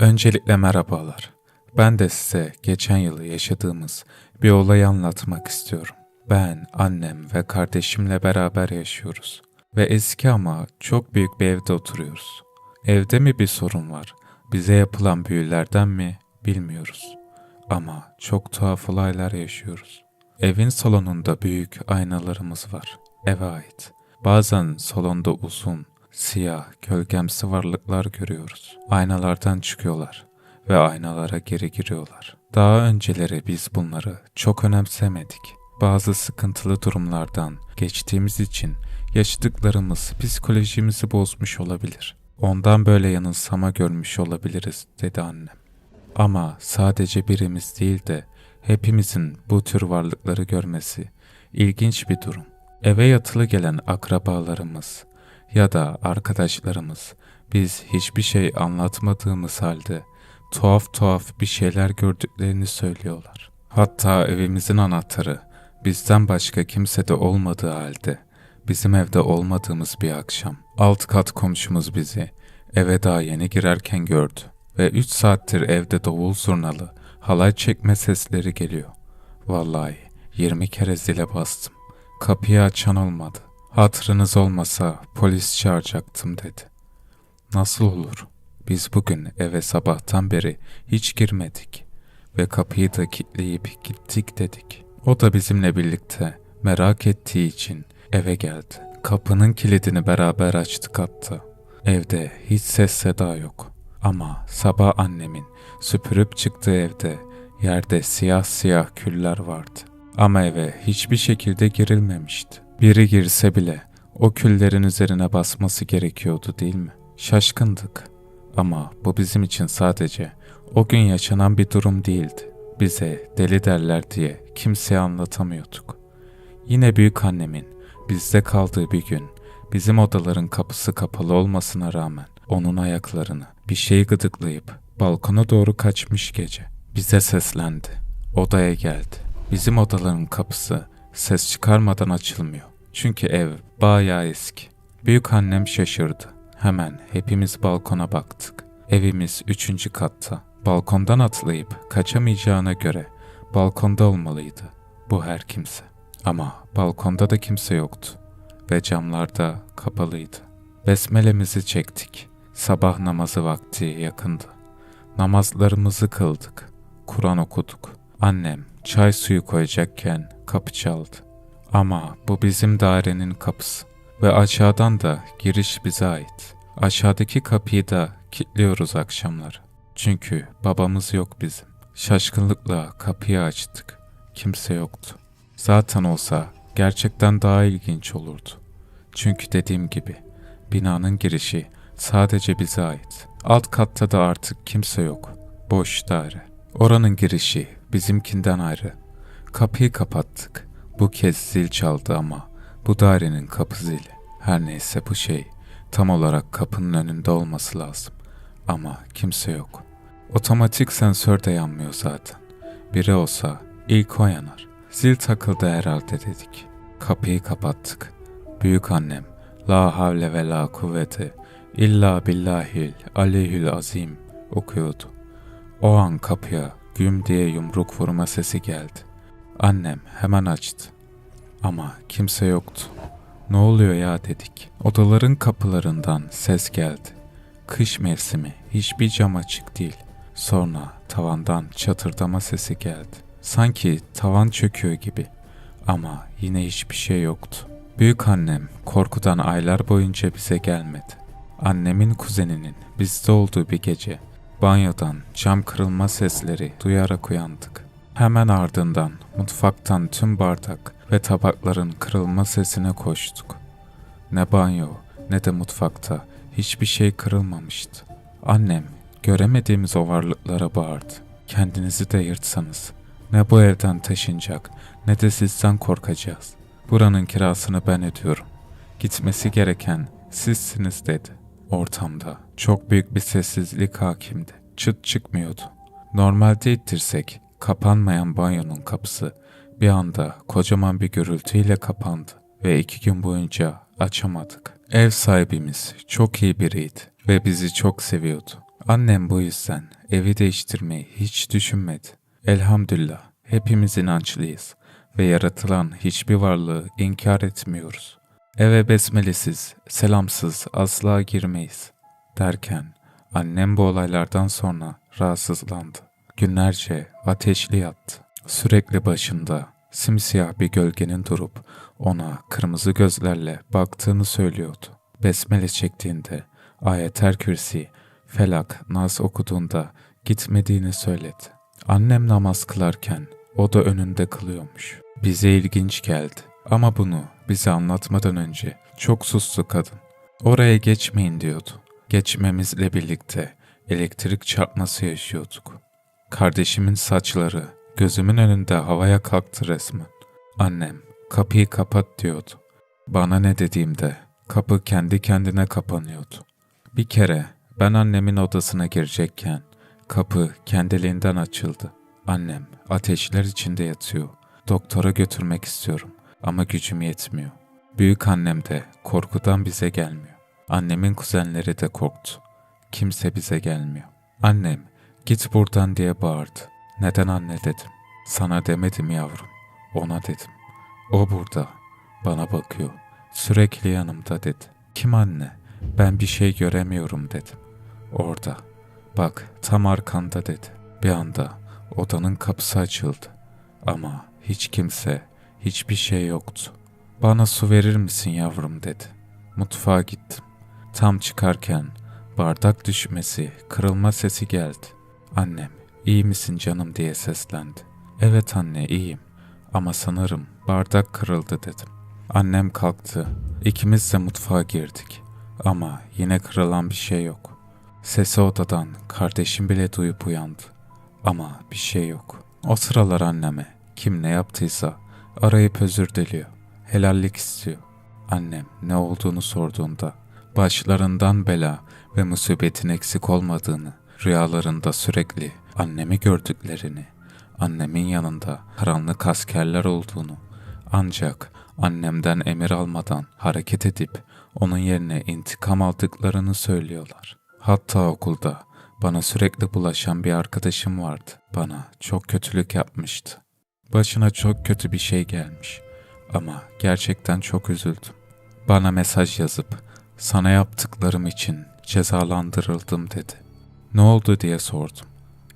Öncelikle merhabalar. Ben de size geçen yılı yaşadığımız bir olayı anlatmak istiyorum. Ben, annem ve kardeşimle beraber yaşıyoruz. Ve eski ama çok büyük bir evde oturuyoruz. Evde mi bir sorun var? Bize yapılan büyülerden mi? Bilmiyoruz. Ama çok tuhaf olaylar yaşıyoruz. Evin salonunda büyük aynalarımız var. Eve ait. Bazen salonda uzun, siyah, gölgemsi varlıklar görüyoruz. Aynalardan çıkıyorlar ve aynalara geri giriyorlar. Daha önceleri biz bunları çok önemsemedik. Bazı sıkıntılı durumlardan geçtiğimiz için yaşadıklarımız psikolojimizi bozmuş olabilir. Ondan böyle yanılsama görmüş olabiliriz dedi annem. Ama sadece birimiz değil de hepimizin bu tür varlıkları görmesi ilginç bir durum. Eve yatılı gelen akrabalarımız ya da arkadaşlarımız biz hiçbir şey anlatmadığımız halde tuhaf tuhaf bir şeyler gördüklerini söylüyorlar. Hatta evimizin anahtarı bizden başka kimsede olmadığı halde bizim evde olmadığımız bir akşam alt kat komşumuz bizi eve daha yeni girerken gördü ve 3 saattir evde davul zurnalı halay çekme sesleri geliyor. Vallahi 20 kere zile bastım. Kapıyı açan olmadı. Hatırınız olmasa polis çağıracaktım dedi. Nasıl olur? Biz bugün eve sabahtan beri hiç girmedik ve kapıyı da kilitleyip gittik dedik. O da bizimle birlikte merak ettiği için eve geldi. Kapının kilidini beraber açtık hatta. Evde hiç ses seda yok. Ama sabah annemin süpürüp çıktığı evde yerde siyah siyah küller vardı. Ama eve hiçbir şekilde girilmemişti. Biri girse bile o küllerin üzerine basması gerekiyordu değil mi? Şaşkındık. Ama bu bizim için sadece o gün yaşanan bir durum değildi. Bize deli derler diye kimseye anlatamıyorduk. Yine büyük annemin bizde kaldığı bir gün bizim odaların kapısı kapalı olmasına rağmen onun ayaklarını bir şey gıdıklayıp balkona doğru kaçmış gece. Bize seslendi. Odaya geldi. Bizim odaların kapısı ses çıkarmadan açılmıyor. Çünkü ev bayağı eski. Büyük annem şaşırdı. Hemen hepimiz balkona baktık. Evimiz üçüncü katta. Balkondan atlayıp kaçamayacağına göre balkonda olmalıydı. Bu her kimse. Ama balkonda da kimse yoktu. Ve camlar da kapalıydı. Besmelemizi çektik. Sabah namazı vakti yakındı. Namazlarımızı kıldık. Kur'an okuduk. Annem çay suyu koyacakken kapı çaldı. Ama bu bizim dairenin kapısı ve aşağıdan da giriş bize ait. Aşağıdaki kapıyı da kilitliyoruz akşamları. Çünkü babamız yok bizim. Şaşkınlıkla kapıyı açtık. Kimse yoktu. Zaten olsa gerçekten daha ilginç olurdu. Çünkü dediğim gibi binanın girişi sadece bize ait. Alt katta da artık kimse yok. Boş daire. Oranın girişi bizimkinden ayrı. Kapıyı kapattık. Bu kez zil çaldı ama bu dairenin kapı zili. Her neyse bu şey tam olarak kapının önünde olması lazım. Ama kimse yok. Otomatik sensör de yanmıyor zaten. Biri olsa ilk o yanar. Zil takıldı herhalde dedik. Kapıyı kapattık. Büyük annem La havle ve la kuvvete illa billahil aleyhül azim okuyordu. O an kapıya güm diye yumruk vurma sesi geldi. Annem hemen açtı. Ama kimse yoktu. Ne oluyor ya dedik. Odaların kapılarından ses geldi. Kış mevsimi hiçbir cam açık değil. Sonra tavandan çatırdama sesi geldi. Sanki tavan çöküyor gibi. Ama yine hiçbir şey yoktu. Büyük annem korkudan aylar boyunca bize gelmedi. Annemin kuzeninin bizde olduğu bir gece banyodan cam kırılma sesleri duyarak uyandık. Hemen ardından mutfaktan tüm bardak ve tabakların kırılma sesine koştuk. Ne banyo ne de mutfakta hiçbir şey kırılmamıştı. Annem göremediğimiz o varlıklara bağırdı. Kendinizi de yırtsanız ne bu evden taşınacak ne de sizden korkacağız. Buranın kirasını ben ödüyorum. Gitmesi gereken sizsiniz dedi. Ortamda çok büyük bir sessizlik hakimdi. Çıt çıkmıyordu. Normalde ittirsek kapanmayan banyonun kapısı bir anda kocaman bir gürültüyle kapandı ve iki gün boyunca açamadık. Ev sahibimiz çok iyi biriydi ve bizi çok seviyordu. Annem bu yüzden evi değiştirmeyi hiç düşünmedi. Elhamdülillah hepimiz inançlıyız ve yaratılan hiçbir varlığı inkar etmiyoruz. Eve besmelesiz, selamsız asla girmeyiz derken annem bu olaylardan sonra rahatsızlandı. Günlerce ateşli yattı. Sürekli başında simsiyah bir gölgenin durup ona kırmızı gözlerle baktığını söylüyordu. Besmele çektiğinde ayeter kürsi, felak, nas okuduğunda gitmediğini söyledi. Annem namaz kılarken o da önünde kılıyormuş. Bize ilginç geldi. Ama bunu bize anlatmadan önce çok sustu kadın. Oraya geçmeyin diyordu. Geçmemizle birlikte elektrik çarpması yaşıyorduk. Kardeşimin saçları gözümün önünde havaya kalktı resmen. Annem kapıyı kapat diyordu. Bana ne dediğimde kapı kendi kendine kapanıyordu. Bir kere ben annemin odasına girecekken kapı kendiliğinden açıldı. Annem ateşler içinde yatıyor. Doktora götürmek istiyorum ama gücüm yetmiyor. Büyük annem de korkudan bize gelmiyor. Annemin kuzenleri de korktu. Kimse bize gelmiyor. Annem git buradan diye bağırdı. Neden anne dedim. Sana demedim yavrum. Ona dedim. O burada. Bana bakıyor. Sürekli yanımda dedi. Kim anne? Ben bir şey göremiyorum dedim. Orada. Bak tam arkanda dedi. Bir anda odanın kapısı açıldı. Ama hiç kimse, hiçbir şey yoktu. Bana su verir misin yavrum dedi. Mutfağa gittim. Tam çıkarken bardak düşmesi, kırılma sesi geldi. Annem, iyi misin canım diye seslendi. Evet anne iyiyim ama sanırım bardak kırıldı dedim. Annem kalktı. İkimiz de mutfağa girdik. Ama yine kırılan bir şey yok. Sesi odadan kardeşim bile duyup uyandı. Ama bir şey yok. O sıralar anneme kim ne yaptıysa arayıp özür diliyor. Helallik istiyor. Annem ne olduğunu sorduğunda başlarından bela ve musibetin eksik olmadığını, rüyalarında sürekli annemi gördüklerini, annemin yanında karanlık askerler olduğunu, ancak annemden emir almadan hareket edip onun yerine intikam aldıklarını söylüyorlar. Hatta okulda bana sürekli bulaşan bir arkadaşım vardı. Bana çok kötülük yapmıştı. Başına çok kötü bir şey gelmiş. Ama gerçekten çok üzüldüm. Bana mesaj yazıp sana yaptıklarım için cezalandırıldım dedi. Ne oldu diye sordum.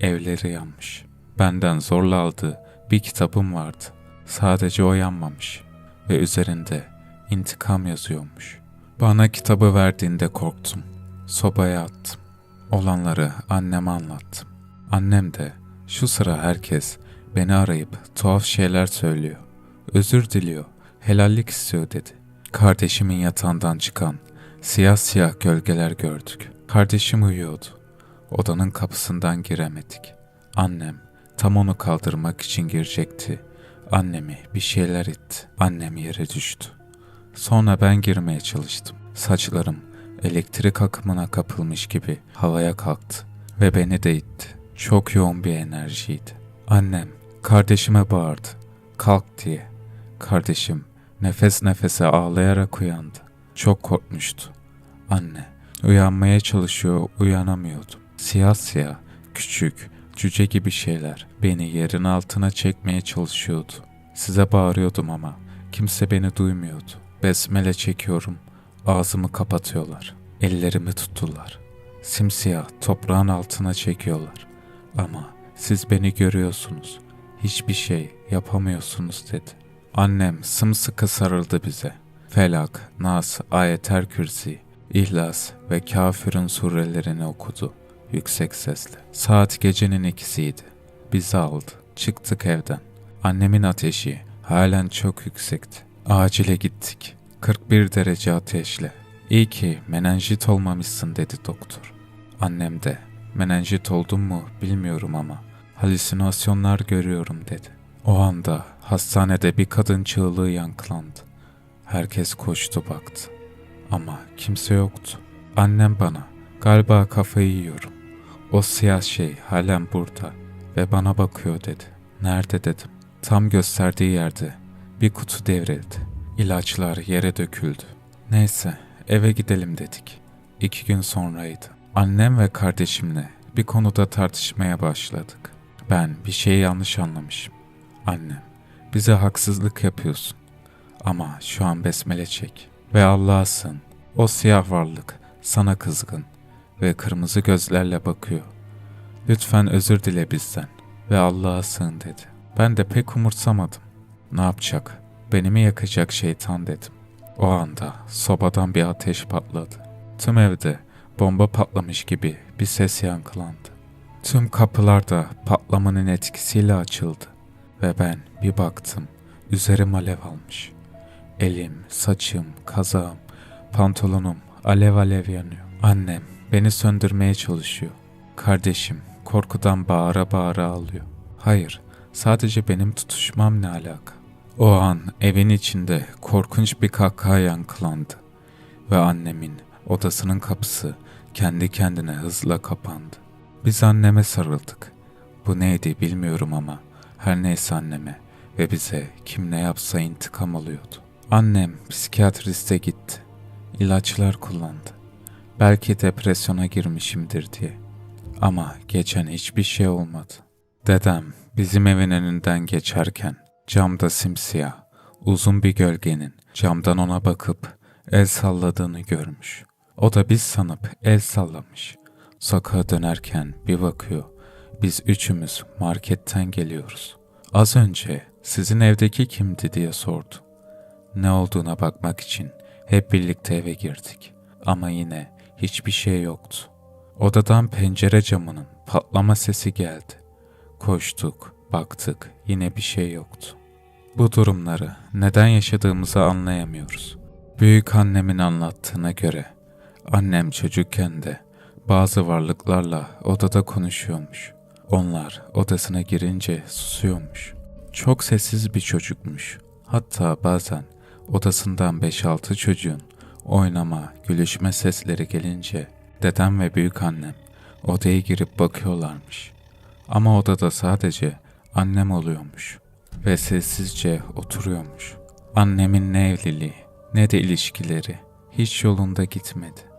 Evleri yanmış. Benden zorla aldığı bir kitabım vardı. Sadece o yanmamış ve üzerinde intikam yazıyormuş. Bana kitabı verdiğinde korktum. Sobaya attım. Olanları anneme anlattım. Annem de şu sıra herkes beni arayıp tuhaf şeyler söylüyor. Özür diliyor, helallik istiyor dedi. Kardeşimin yatağından çıkan siyah siyah gölgeler gördük. Kardeşim uyuyordu. Odanın kapısından giremedik. Annem tam onu kaldırmak için girecekti. Annemi bir şeyler itti. Annem yere düştü. Sonra ben girmeye çalıştım. Saçlarım elektrik akımına kapılmış gibi havaya kalktı ve beni de itti. Çok yoğun bir enerjiydi. Annem kardeşime bağırdı. Kalk diye. Kardeşim nefes nefese ağlayarak uyandı. Çok korkmuştu. Anne uyanmaya çalışıyor uyanamıyordum. Siyah siyah küçük cüce gibi şeyler beni yerin altına çekmeye çalışıyordu. Size bağırıyordum ama kimse beni duymuyordu. Besmele çekiyorum. Ağzımı kapatıyorlar. Ellerimi tuttular. Simsiyah toprağın altına çekiyorlar. Ama siz beni görüyorsunuz. Hiçbir şey yapamıyorsunuz dedi. Annem sımsıkı sarıldı bize. Felak, Nas, Ayeter Kürsi, İhlas ve Kafir'in surelerini okudu yüksek sesle. Saat gecenin ikisiydi. Bizi aldı. Çıktık evden. Annemin ateşi halen çok yüksekti. Acile gittik. 41 derece ateşle. İyi ki menenjit olmamışsın dedi doktor. Annem de menenjit oldum mu bilmiyorum ama halüsinasyonlar görüyorum dedi. O anda hastanede bir kadın çığlığı yankılandı. Herkes koştu baktı. Ama kimse yoktu. Annem bana galiba kafayı yiyorum. O siyah şey halen burada ve bana bakıyor dedi. Nerede dedim. Tam gösterdiği yerde bir kutu devrildi. İlaçlar yere döküldü. Neyse eve gidelim dedik. İki gün sonraydı. Annem ve kardeşimle bir konuda tartışmaya başladık. Ben bir şeyi yanlış anlamışım. Annem, bize haksızlık yapıyorsun. Ama şu an besmele çek ve Allah'a sığın. O siyah varlık sana kızgın ve kırmızı gözlerle bakıyor. Lütfen özür dile bizden ve Allah'a sığın dedi. Ben de pek umursamadım. Ne yapacak? Beni mi yakacak şeytan dedim. O anda sobadan bir ateş patladı. Tüm evde bomba patlamış gibi bir ses yankılandı. Tüm kapılar da patlamanın etkisiyle açıldı ve ben bir baktım üzerim alev almış. Elim, saçım, kazağım, pantolonum alev alev yanıyor. Annem beni söndürmeye çalışıyor. Kardeşim korkudan bağıra bağıra ağlıyor. Hayır, sadece benim tutuşmam ne alaka? O an evin içinde korkunç bir kahkaha yankılandı ve annemin odasının kapısı kendi kendine hızla kapandı. Biz anneme sarıldık. Bu neydi bilmiyorum ama her neyse anneme ve bize kim ne yapsa intikam alıyordu. Annem psikiyatriste gitti. İlaçlar kullandı. Belki depresyona girmişimdir diye. Ama geçen hiçbir şey olmadı. Dedem bizim evin önünden geçerken camda simsiyah, uzun bir gölgenin camdan ona bakıp el salladığını görmüş. O da biz sanıp el sallamış. Sokağa dönerken bir bakıyor. Biz üçümüz marketten geliyoruz. Az önce sizin evdeki kimdi diye sordu. Ne olduğuna bakmak için hep birlikte eve girdik. Ama yine hiçbir şey yoktu. Odadan pencere camının patlama sesi geldi. Koştuk, baktık, yine bir şey yoktu. Bu durumları neden yaşadığımızı anlayamıyoruz. Büyük annemin anlattığına göre annem çocukken de bazı varlıklarla odada konuşuyormuş. Onlar odasına girince susuyormuş. Çok sessiz bir çocukmuş. Hatta bazen odasından 5-6 çocuğun oynama, gülüşme sesleri gelince dedem ve büyük annem odaya girip bakıyorlarmış. Ama odada sadece annem oluyormuş ve sessizce oturuyormuş. Annemin ne evliliği ne de ilişkileri hiç yolunda gitmedi.